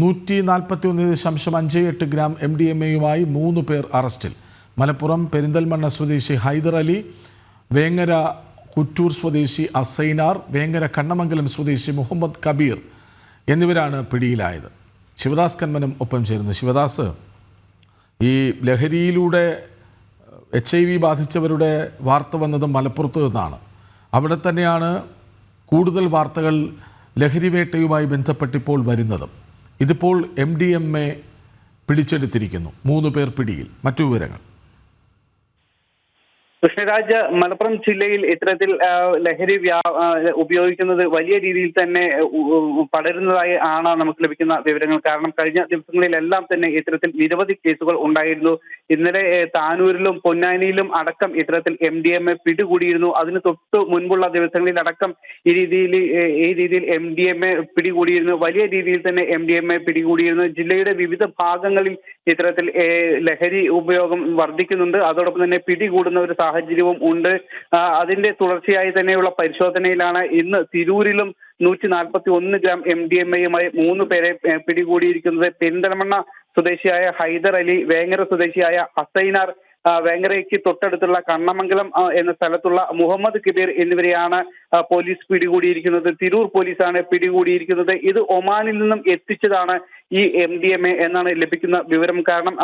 നൂറ്റി നാൽപ്പത്തി ഒന്ന് ദശാംശം അഞ്ച് എട്ട് ഗ്രാം എം ഡി എം എയുമായി മൂന്ന് പേർ അറസ്റ്റിൽ. മലപ്പുറം പെരിന്തൽമണ്ണ സ്വദേശി ഹൈദർ അലി വേങ്ങര കുറ്റൂർ സ്വദേശി അസൈനാർ വേങ്ങര കണ്ണമംഗലം സ്വദേശി മുഹമ്മദ് കബീർ എന്നിവരാണ് പിടിയിലായത്. ശിവദാസ് കന്മനും ഒപ്പം ചേരുന്നു. ശിവദാസ് ഈ ലഹരിയിലൂടെ എച്ച് ഐ വി ബാധിച്ചവരുടെ വാർത്ത വന്നത് മലപ്പുറത്ത് നിന്നാണ്. അവിടെ തന്നെയാണ് കൂടുതൽ വാർത്തകൾ ലഹരിവേട്ടയുമായി ബന്ധപ്പെട്ടിപ്പോൾ വരുന്നതും. ഇതിപ്പോൾ എം ഡി എം എ പിടിച്ചെടുത്തിരിക്കുന്നു. മൂന്ന് പേർ പിടിയിൽ. മറ്റു വിവരങ്ങൾ. കൃഷ്ണരാജ് മലപ്പുറം ജില്ലയിൽ ഇത്തരത്തിൽ ലഹരി വ്യാ- ഉപയോഗിക്കുന്നത് വലിയ രീതിയിൽ തന്നെ പടരുന്നതായി ആണ് നമുക്ക് ലഭിക്കുന്ന വിവരങ്ങൾ. കാരണം കഴിഞ്ഞ ദിവസങ്ങളിലെല്ലാം തന്നെ ഇത്തരത്തിൽ നിരവധി കേസുകൾ ഉണ്ടായിരുന്നു. ഇന്നലെ താനൂരിലും പൊന്നാനിയിലും അടക്കം ഇത്തരത്തിൽ എം ഡി എം എ പിടികൂടിയിരുന്നു. അതിന് തൊട്ട് മുൻപുള്ള ദിവസങ്ങളിൽ അടക്കം ഈ രീതിയിൽ ഈ രീതിയിൽ എം ഡി എം എ പിടികൂടിയിരുന്നു. വലിയ രീതിയിൽ തന്നെ എം ഡി എം എ പിടികൂടിയിരുന്നു. ജില്ലയുടെ വിവിധ ഭാഗങ്ങളിൽ ഇത്തരത്തിൽ ലഹരി ഉപയോഗം വർദ്ധിക്കുന്നുണ്ട്. അതോടൊപ്പം തന്നെ പിടികൂടുന്ന ഒരു സാഹചര്യവും ഉണ്ട്. അതിന്റെ തുടർച്ചയായി തന്നെയുള്ള പരിശോധനയിലാണ് ഇന്ന് തിരൂരിലും നൂറ്റി നാൽപ്പത്തി ഒന്ന് ഗ്രാം എം ഡി എം എയുമായി മൂന്ന് പേരെ പിടികൂടിയിരിക്കുന്നത്. പെരിന്തൽമണ്ണ സ്വദേശിയായ ഹൈദർ അലി വേങ്ങര സ്വദേശിയായ അസൈനാർ വേങ്ങരയ്ക്ക് തൊട്ടടുത്തുള്ള കണ്ണമംഗലം എന്ന സ്ഥലത്തുള്ള മുഹമ്മദ് കബീർ എന്നിവരെയാണ് പോലീസ് പിടികൂടിയിരിക്കുന്നത്. തിരൂർ പോലീസാണ് പിടികൂടിയിരിക്കുന്നത്. ഇത് ഒമാനിൽ നിന്നും എത്തിച്ചതാണ് ഈ എം ഡി എം എ എന്നാണ് ലഭിക്കുന്ന വിവരം. കാരണം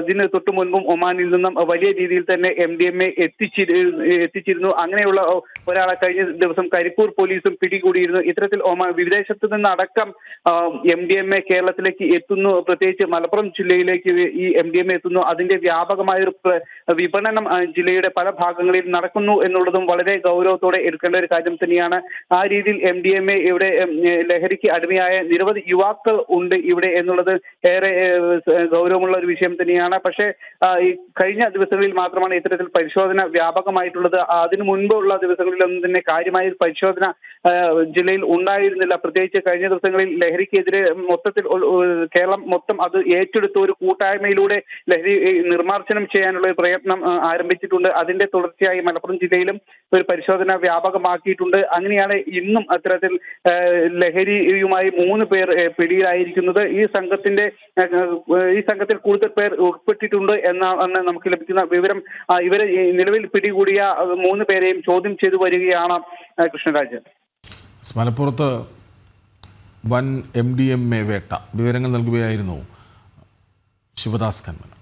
ഇതിന് തൊട്ടു മുൻപും ഒമാനിൽ നിന്നും വലിയ രീതിയിൽ തന്നെ എം ഡി എം എ എത്തിച്ചിരുന്നു. അങ്ങനെയുള്ള ഒരാളെ കഴിഞ്ഞ ദിവസം കരിപ്പൂർ പോലീസും പിടികൂടിയിരുന്നു. ഇത്തരത്തിൽ ഒമാൻ വിദേശത്ത് നിന്ന് അടക്കം എം ഡി എം എ കേരളത്തിലേക്ക് എത്തുന്നു. പ്രത്യേകിച്ച് മലപ്പുറം ജില്ലയിലേക്ക് ഈ എം ഡി എം എ എത്തുന്നു. അതിന്റെ വ്യാപകമായ ഒരു വിപണനം ജില്ലയുടെ പല ഭാഗങ്ങളിൽ നടക്കുന്നു എന്നുള്ളതും വളരെ ഗൗരവത്തോടെ എടുക്കേണ്ട ഒരു കാര്യം തന്നെയാണ്. ആ രീതിയിൽ എം ഡി എം എ ഇവിടെ ലഹരിക്ക് അടിമയായ നിരവധി യുവാക്കൾ ഉണ്ട് ഇവിടെ എന്നുള്ളത് ഏറെ ഗൗരവമുള്ള ഒരു വിഷയം തന്നെയാണ്. പക്ഷേ ഈ കഴിഞ്ഞ ദിവസങ്ങളിൽ മാത്രമാണ് ഇത്തരത്തിൽ പരിശോധന വ്യാപകമായിട്ടുള്ളത്. അതിനു മുൻപുള്ള ദിവസങ്ങളിലൊന്നും തന്നെ കാര്യമായ പരിശോധന ജില്ലയിൽ ഉണ്ടായിരുന്നില്ല. പ്രത്യേകിച്ച് കഴിഞ്ഞ ദിവസങ്ങളിൽ ലഹരിക്കെതിരെ മൊത്തത്തിൽ കേരളം മൊത്തം അത് ഏറ്റെടുത്ത ഒരു കൂട്ടായ്മയിലൂടെ ലഹരി നിർമ്മാർജനം ചെയ്യാനുള്ള ഒരു പ്രയത്നം ആരംഭിച്ചിട്ടുണ്ട്. അതിന്റെ തുടർച്ചയായി മലപ്പുറം ജില്ലയിലും ഒരു പരിശോധന വ്യാപകമാക്കിയിട്ടുണ്ട്. അങ്ങനെയാണ് ഇന്നും അത്തരത്തിൽ ലഹരിയുമായി മൂന്ന് പേർ പിടിയിലായിരിക്കുന്നത്. ഈ സംഘത്തിന്റെ ഈ സംഘത്തിൽ കൂടുതൽ പേർ ഉൾപ്പെട്ടിട്ടുണ്ട് എന്നാണ് നമുക്ക് ലഭിക്കുന്ന വിവരം ഇവരെ നിലവിൽ പിടികൂടിയ മൂന്ന് പേരെയും ചോദ്യം ചെയ്തു വരികയാണ് കൃഷ്ണരാജൻ. കൃഷ്ണരാജ് മലപ്പുറത്ത് വൻ എം ഡി എം എ വേട്ട. വിവരങ്ങൾ നൽകുകയായിരുന്നു ശിവദാസ് കന്മനം.